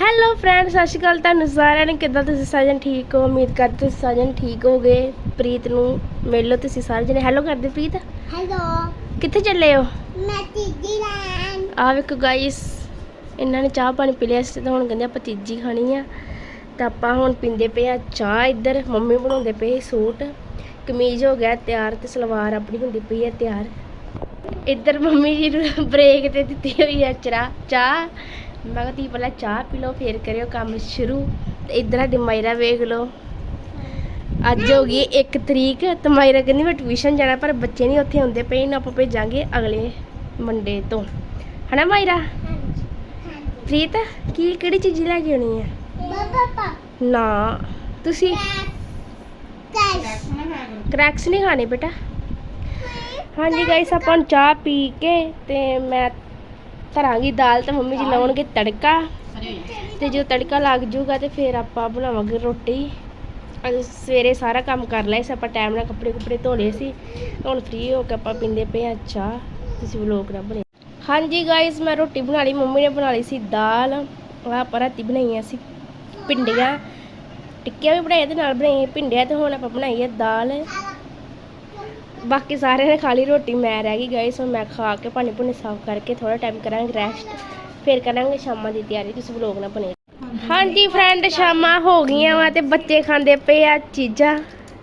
Hello friends ਸਤਿ ਸ਼੍ਰੀ ਅਕਾਲ ਤੁਹਾਨੂੰ ਸਾਰਿਆਂ ਨੂੰ। ਕਿੱਦਾਂ ਤੁਸੀਂ ਸਾਜਨ ਠੀਕ ਹੋ? ਉਮੀਦ ਕਰਦੇ ਤੁਸੀਂ ਸਾਜਨ ਠੀਕ ਹੋਗੇ ਪ੍ਰੀਤ ਨੂੰ ਮਿਲ ਲਓ ਤੁਸੀਂ ਸਾਰੇ ਜਣੇ। ਹੈਲੋ ਕਰਦੇ ਪ੍ਰੀਤ। ਹੈਲੋ ਕਿੱਥੇ ਚੱਲੇ ਹੋ? ਮੈਂ ਤੀਜੀ ਲੈਣ ਆ ਵੇਖੋ ਗਾਇਸ ਇਹਨਾਂ ਨੇ ਚਾਹ ਪਾਣੀ ਪੀ ਲਿਆ ਸੀ ਤੇ ਹੁਣ ਕਹਿੰਦੇ ਆਪਾਂ ਤੀਜੀ ਖਾਣੀ ਆ। ਤਾਂ ਆਪਾਂ ਹੁਣ ਪੀਂਦੇ ਪਏ ਆ ਚਾਹ ਇੱਧਰ। ਮੰਮੀ ਬਣਾਉਂਦੇ ਪਏ ਸੂਟ। ਕਮੀਜ਼ ਹੋ ਗਿਆ ਤਿਆਰ ਤੇ ਸਲਵਾਰ ਆਪਣੀ ਹੁੰਦੀ ਪਈ ਹੈ ਤਿਆਰ। ਇੱਧਰ ਮੰਮੀ ਜੀ ਨੂੰ ਬ੍ਰੇਕ ਤੇ ਦਿੱਤੀ ਹੋਈ ਹੈ ਚਰਾ ਚਾਹ। ਮੈਂ ਕਿਹਾ ਤੀ ਪਹਿਲਾਂ ਚਾਹ ਪੀ ਲਓ ਫੇਰ ਕਰਿਓ ਕੰਮ ਸ਼ੁਰੂ। ਤੇ ਇੱਧਰ ਸਾਡੀ ਮਾਇਰਾ ਵੇਖ ਲਓ। ਅੱਜ ਹੋ ਗਈ 1 ਤਰੀਕ ਤੇ ਮਾਇਰਾ ਕਹਿੰਦੀ ਮੈਂ ਟਿਊਸ਼ਨ ਜਾਣਾ ਪਰ ਬੱਚੇ ਨਹੀਂ ਉੱਥੇ ਹੁੰਦੇ ਪਏ ਨਾ ਆਪਾਂ ਭੇਜਾਂਗੇ ਅਗਲੇ ਮੰਡੇ ਤੋਂ। ਹਨਾ ਮਾਇਰਾ? ਪ੍ਰੀਤ ਕੀ ਕਿਹੜੀ ਚੀਜ਼ ਲੈ ਕੇ ਆਉਣੀ ਹੈ? ਬਾਬਾ ਪਾ। ਨਾ ਤੁਸੀਂ? ਕੈਸ਼। ਕਰੈਕਸ ਨਹੀਂ ਖਾਣੇ ਬੇਟਾ? ਹਾਂਜੀ ਗਾਇਸ ਆਪਾਂ ਚਾਹ ਪੀ ਕੇ ਤੇ ਮੈਂ ਧਰਾਂਗੀ ਦਾਲ ਤੇ ਮੰਮੀ ਜੀ ਲਾਉਣਗੇ ਤੜਕਾ। ਤੇ ਜਦੋਂ ਤੜਕਾ ਲੱਗ ਜੂਗਾ ਤੇ ਫਿਰ ਆਪਾਂ ਬਣਾਵਾਂਗੇ ਰੋਟੀ। ਅੱਜ ਸਵੇਰੇ ਸਾਰਾ ਕੰਮ ਕਰ ਲਿਆ ਸੀ ਆਪਾਂ ਟਾਈਮ ਨਾਲ ਕੱਪੜੇ ਕੁਪੜੇ ਧੋ ਲਏ ਸੀ। ਹੁਣ ਫ੍ਰੀ ਹੋ ਕੇ ਆਪਾਂ ਪੀਂਦੇ ਪਏ ਆ ਚਾਹ। ਤੁਸੀਂ ਵਲੋਗ ਨਾ ਬਣੇ ਹਾਂਜੀ ਗਾਇਸ ਮੈਂ ਰੋਟੀ ਬਣਾ ਲਈ ਮੰਮੀ ਨੇ ਬਣਾ ਲਈ ਸੀ ਦਾਲ। ਆਹ ਆਪਾਂ ਰਾਤੀ ਬਣਾਈਆਂ ਸੀ ਭਿੰਡੀਆਂ। ਟਿੱਕੀਆਂ ਵੀ ਬਣਾਈਆਂ ਤੇ ਨਾਲ ਬਣਾਈਆਂ ਭਿੰਡੀਆਂ ਤੇ ਹੁਣ ਆਪਾਂ ਬਣਾਈ ਹੈ ਦਾਲ। ਬਾਕੀ ਸਾਰਿਆਂ ਨੇ ਖਾ ਲਈ ਰੋਟੀ ਮੈਂ ਰਹਿ ਗਈ ਗਾਇਸ ਹੁਣ ਮੈਂ ਖਾ ਕੇ ਭਾਂਡੇ ਭੁੰਡੇ ਸਾਫ਼ ਕਰਕੇ ਥੋੜਾ ਟਾਈਮ ਕਰਾਂਗੇ ਰੈਸਟ ਫਿਰ ਕਰਾਂਗੇ ਸ਼ਾਮਾਂ ਦੀ ਤਿਆਰੀ ਤੁਸੀਂ ਵਲੋਗ ਨਾ ਬਣੇ ਹਾਂਜੀ। ਫਰੈਂਡ ਸ਼ਾਮਾਂ ਹੋ ਗਈਆਂ ਵਾ ਤੇ ਬੱਚੇ ਖਾਂਦੇ ਪਏ ਆ ਚੀਜ਼ਾਂ।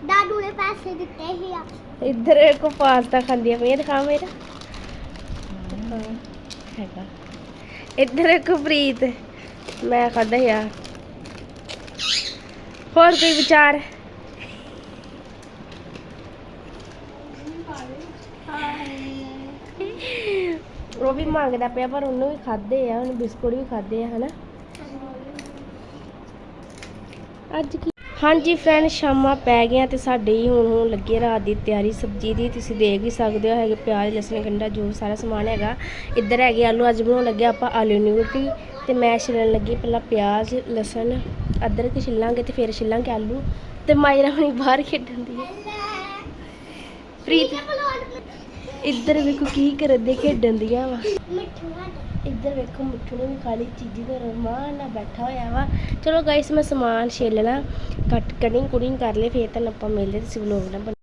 ਦਾਦੂ ਨੇ ਪੈਸੇ ਦਿੱਤੇ ਸੀ ਆ। ਇੱਧਰ ਕੋ ਪਾਸਤਾ ਖਾਂਦੀਆਂ ਪਈਆਂ ਦਿਖਾ ਮੇਰਾ। ਹਾਂ, ਹੈਗਾ। ਇੱਧਰ ਕੋ ਪ੍ਰੀਤ ਮੈਂ ਖਾਦਾ ਯਾਰ ਹੋਰ ਕੋਈ ਵਿਚਾਰ? ਉਹ ਵੀ ਮੰਗਦਾ ਪਿਆ ਪਰ ਉਹਨੂੰ ਵੀ ਖਾਦੇ ਆ ਉਹਨੇ ਬਿਸਕੁਟ ਵੀ ਖਾਦੇ ਆ ਹਨਾ। ਅੱਜ ਕੀ ਹਾਂਜੀ ਫਰੈਂਡ ਸ਼ਾਮਾਂ ਪੈ ਗਈਆਂ ਤੇ ਸਾਡੇ ਹੀ ਹੁਣ ਹੁਣ ਲੱਗੇ ਰਾਤ ਦੀ ਤਿਆਰੀ ਸਬਜ਼ੀ ਦੀ। ਤੁਸੀਂ ਦੇਖ ਹੀ ਸਕਦੇ ਹੋ ਹੈਗੇ ਪਿਆਜ਼ ਲਸਣ ਗੰਡਾ ਜੋ ਸਾਰਾ ਸਮਾਨ ਹੈਗਾ। ਇੱਧਰ ਹੈਗੇ ਆਲੂ ਅੱਜ ਬਣਾਉਣ ਲੱਗੇ ਆਪਾਂ ਆਲੂ ਨਿਊਟਰੀ ਤੇ ਮੈਂ ਛਿੱਲਣ ਲੱਗੀ ਪਹਿਲਾਂ ਪਿਆਜ਼ ਲਸਣ ਅਦਰਕ ਛਿੱਲਾਂਗੇ ਤੇ ਫਿਰ ਛਿੱਲਾਂਗੇ ਆਲੂ ਤੇ ਮਾਇਰਾ ਹੁਣੀ ਬਾਹਰ ਖੇਡਣ ਦੀ ਹੈ। ਪ੍ਰੀਤ ਇੱਧਰ ਵੇਖੋ ਕੀ ਕਰਦੇ ਖੇਡਣ ਦੀਆਂ ਵਾ। ਇੱਧਰ ਵੇਖੋ ਮਿੱਠੂ ਨੇ ਵੀ ਖਾਲੀ ਚੀਜ਼ੀ ਤੇ ਰਮਾਨ ਨਾਲ ਬੈਠਾ ਹੋਇਆ ਵਾ। ਚਲੋ ਗਾਇਸ ਮੈਂ ਸਮਾਨ ਛੇਲਣਾ ਕੱਟ ਕਟਿੰਗ ਕੁੜਿੰਗ ਕਰ ਲਈ ਫੇਰ ਤੁਹਾਨੂੰ ਆਪਾਂ ਮਿਲਦੇ ਤੁਸੀਂ ਵਲੋਗ ਨਾ ਬਣਾ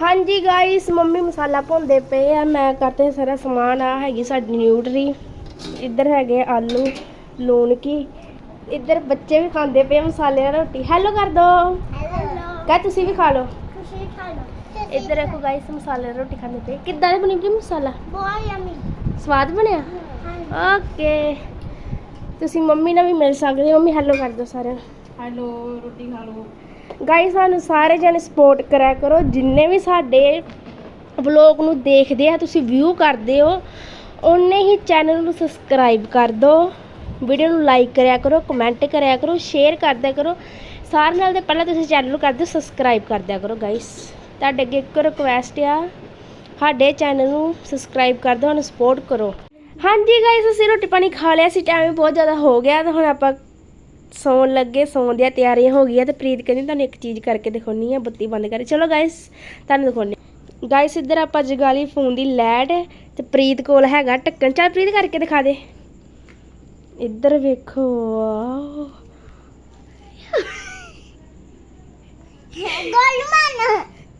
ਹਾਂਜੀ ਗਾਇਸ ਮੰਮੀ ਮਸਾਲਾ ਭੁੰਨਦੇ ਪਏ ਆ। ਮੈਂ ਕਰਤੇ ਸਾਰਾ ਸਮਾਨ। ਆ ਹੈਗੀ ਸਾਡੀ ਨਿਊਟਰੀ। ਇੱਧਰ ਹੈਗੇ ਆਲੂ ਲੂਣ ਕੀ ਇੱਧਰ ਬੱਚੇ ਵੀ ਖਾਂਦੇ ਪਏ ਮਸਾਲੇ ਨਾਲ ਰੋਟੀ। ਹੈਲੋ ਕਰ ਦੋ। ਹੈਲੋ ਕਹ ਤੁਸੀਂ ਵੀ ਖਾ ਲਓ। ਤੁਸੀਂ ਖਾ ਲਓ। ਇੱਧਰ ਦੇਖੋ ਗਾਇਸ ਮਸਾਲੇ ਰੋਟੀ ਖਾਂਦੇ ਪਏ। ਕਿੱਦਾਂ ਦੇ ਬਣੀ ਜੀ ਮਸਾਲਾ? ਬਹੁਤ ਯਮੀ ਸਵਾਦ ਬਣਿਆ? ਓਕੇ ਤੁਸੀਂ ਮੰਮੀ ਨਾਲ ਵੀ ਮਿਲ ਸਕਦੇ ਹੋ। ਮੰਮੀ ਹੈਲੋ ਕਰ ਦਿਓ ਸਾਰਿਆਂ ਨੂੰ। ਹੈਲੋ ਰੋਟੀ ਖਾ ਲਓ। ਗਾਇਸ ਸਾਨੂੰ ਸਾਰੇ ਜਣੇ ਸਪੋਰਟ ਕਰਿਆ ਕਰੋ। ਜਿੰਨੇ ਵੀ ਸਾਡੇ ਵਲੋਗ ਨੂੰ ਦੇਖਦੇ ਆ ਤੁਸੀਂ ਵਿਊ ਕਰਦੇ ਹੋ ਉਹਨੇ ਹੀ ਚੈਨਲ ਨੂੰ ਸਬਸਕ੍ਰਾਈਬ ਕਰ ਦਿਓ ਵੀਡੀਓ ਨੂੰ ਲਾਈਕ ਕਰਿਆ ਕਰੋ ਕਮੈਂਟ ਕਰਿਆ ਕਰੋ ਸ਼ੇਅਰ ਕਰਦਿਆ ਕਰੋ। ਸਾਰਿਆਂ ਨਾਲ ਦੇ ਪਹਿਲਾਂ ਤੁਸੀਂ ਚੈਨਲ ਨੂੰ ਕਰ ਦਿਓ ਸਬਸਕ੍ਰਾਈਬ ਕਰ ਦਿਆ ਕਰੋ ਗਾਇਸ ਤੁਹਾਡੇ ਅੱਗੇ ਇੱਕ ਰਿਕੁਐਸਟ ਆ। ਸਾਡੇ ਚੈਨਲ ਨੂੰ ਸਬਸਕ੍ਰਾਈਬ ਕਰ ਦਿਓ, ਸਾਨੂੰ ਸਪੋਰਟ ਕਰੋ। ਹਾਂਜੀ ਗਾਇਸ ਅਸੀਂ ਰੋਟੀ ਪਾਣੀ ਖਾ ਲਿਆ ਸੀ ਟਾਈਮ ਬਹੁਤ ਜ਼ਿਆਦਾ ਹੋ ਗਿਆ ਤੇ ਹੁਣ ਆਪਾਂ ਸੌਣ ਲੱਗੇ, ਸੌਣ ਦੀਆਂ ਤਿਆਰੀਆਂ ਹੋ ਗਈਆਂ ਤੇ ਪ੍ਰੀਤ ਕਹਿੰਦੀ ਤੁਹਾਨੂੰ ਇੱਕ ਚੀਜ਼ ਕਰਕੇ ਦਿਖਾਉਣੀ ਆ, ਬੱਤੀ ਬੰਦ ਕਰ ਚਲੋ ਗਾਇਸ ਤੁਹਾਨੂੰ ਦਿਖਾਉਣੀ ਗਾਇਸ ਇੱਧਰ ਆਪਾਂ ਜਗਾ ਲਈ ਫੋਨ ਦੀ ਲੈਟ ਤੇ ਪ੍ਰੀਤ ਕੋਲ ਹੈਗਾ ਢੱਕਣ। ਚੱਲ ਪ੍ਰੀਤ ਕਰਕੇ ਦਿਖਾ ਦੇ। ਇੱਧਰ ਵੇਖੋ ਵਾਓ ਗੋਲ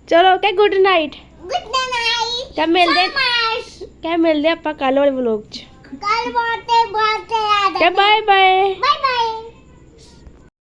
ਚਲੋ ਕਿ ਗੁੱਡ ਨਾਈਟ। ਗੁੱਡ ਨਾਈਟ ਕਹ ਮਿਲਦੇ ਕਹ ਮਿਲਦੇ ਆਪਾਂ ਕੱਲ ਵਾਲੇ ਵਲੋਗ 'ਚ। ਕੱਲ ਬਾਤੇ ਬਾਤੇ ਆ ਕਹ ਬਾਏ ਬਾਏ ਬਾਏ